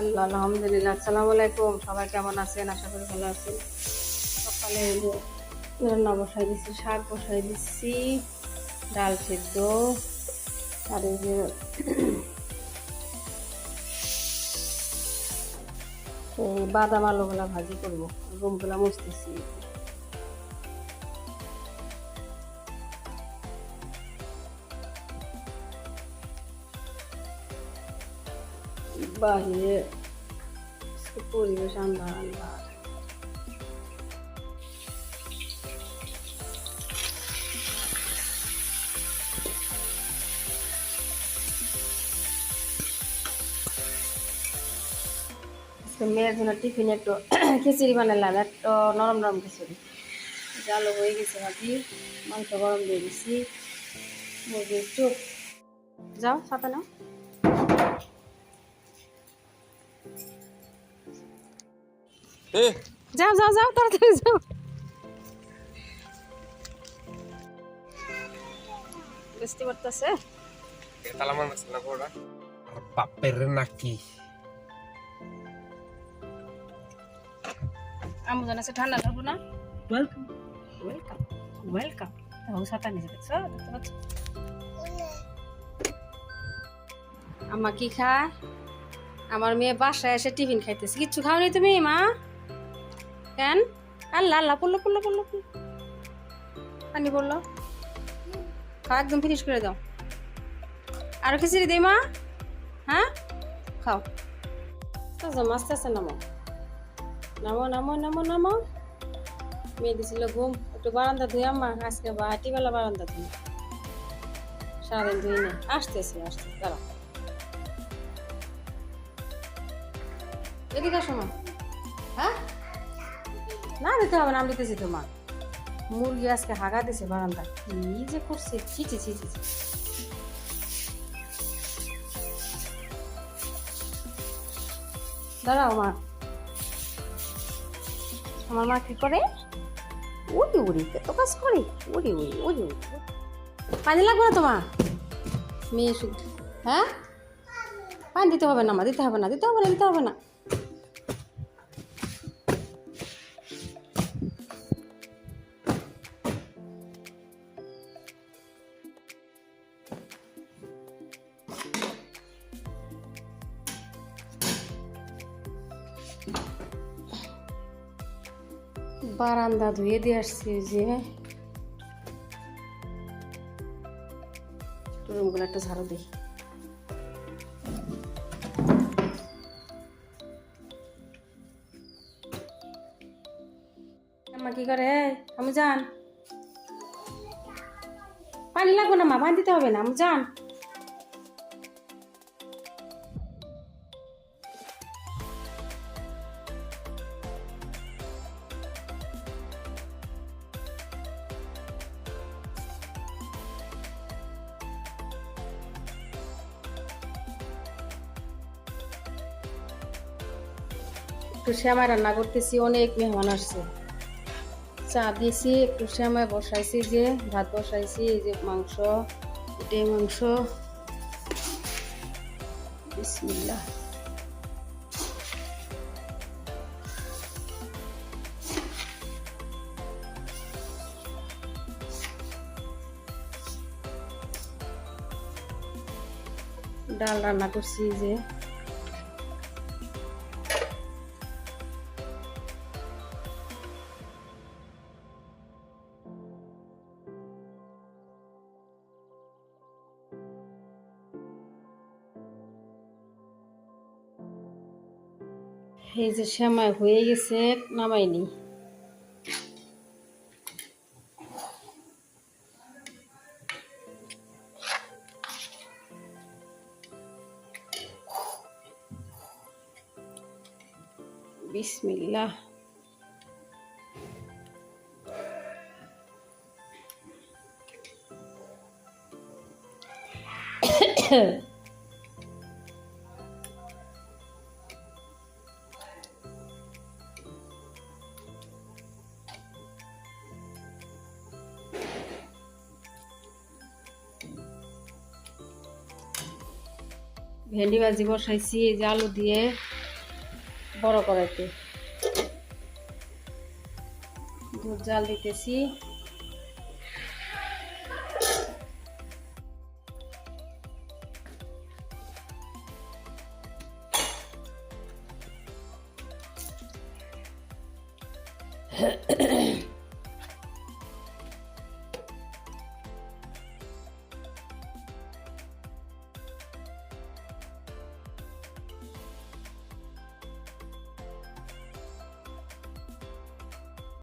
আল্লাহ, আলহামদুলিল্লাহ। আসসালামু আলাইকুম। সবাই কেমন আছেন? আশা করি ভালো আছেন। সকালে রান্না বসাই দিচ্ছি শাক বসাই দিচ্ছি ডাল সেদ্ধ, আর এই যে এই বাদাম আলুগুলা ভাজি করব। রুমগুলা মুছতেছি। বাহিরে পরিবেশ আন্ধার আন্ধার মেয়ের জন্য টিফিনে একটু খিচুড়ি বানালাম একটু নরম নরম খিচুড়ি জালো হয়ে গেছে ভাবি মাংস গরম দিয়ে দিছি মুরগির চুপ যাও সাথে নাও যাও যাও যাও তাড়াতাড়ি যাও। বাপের নাকি? আমু জানাচ্ছে ঠান্ডা লাগবো না? ওয়েলকাম ওয়েলকাম ওয়েলকাম এবং সাতা নিয়ে দেখছ দেখতে পাচ্ছ? আমা কি খায় আমার মেয়ে বাসায় এসে টিফিন খাইতেছে। কিচ্ছু খাওনি তুমি মা? কেন? আল্লাহ আল্লাহ পড়ল পড়ল পড়ল। পানি পড়ল। খাও, একদম ফিনিশ করে দাও। আরও খিচুড়ি দিই, মা? হ্যাঁ? খাও। আচ্ছা আস্তে আস্তে নামো। নামো নামো নামো নামো। মেয়ে দিছিল ঘুম। একটু বারান্দা ধুই, আম্মা। আজকে বাটিবেলা বারান্দা ধুই। সারাদিন ধুই না। আসতেছি আসতেছি। দাঁড়া এদিকে আসো, মা। হ্যাঁ না দিতে হবে না, আমি দিতেছি তোমার। মুরগি আজকে হাগা দিছে বারান্দা কি যে করছে ছিচি ছিচি দাঁড়াও মা। আমার মা কি করে? উড়ি উড়ি, তো কাজ করে। উড়ি উড়ি উড়ি উড়ি। পানি লাগবে না তোমার? মেয়ে শুধু হ্যাঁ? পানি দিতে হবে না মা দিতে হবে না, দিতে হবে না, দিতে হবে না। বারান্দা ধুয়ে দিয়ে আসছি যে। রুমগুলো একটা ঝাড়ু দিই। আমার কি করে? আমি যান। পানি লাগবে না, মা দিতে হবে না আমি যান। একটু শ্যামাই রান্না করতেছি, অনেক মেহমান আসছে। চা দিয়েছি একটু শ্যামাই বসাইছি যে, ভাত বসাইছি, এই যে মাংস এটাই মাংস। বিসমিল্লাহ। ডাল রান্না করছি যে। এই যে শ্যামাই হয়ে গেছে নামাইনি। বিসমিল্লাহ। ভেন্ডি ভাজি বসাইছি এই যে আলু দিয়ে বড় করাইতে দুধ জাল দিতেছি।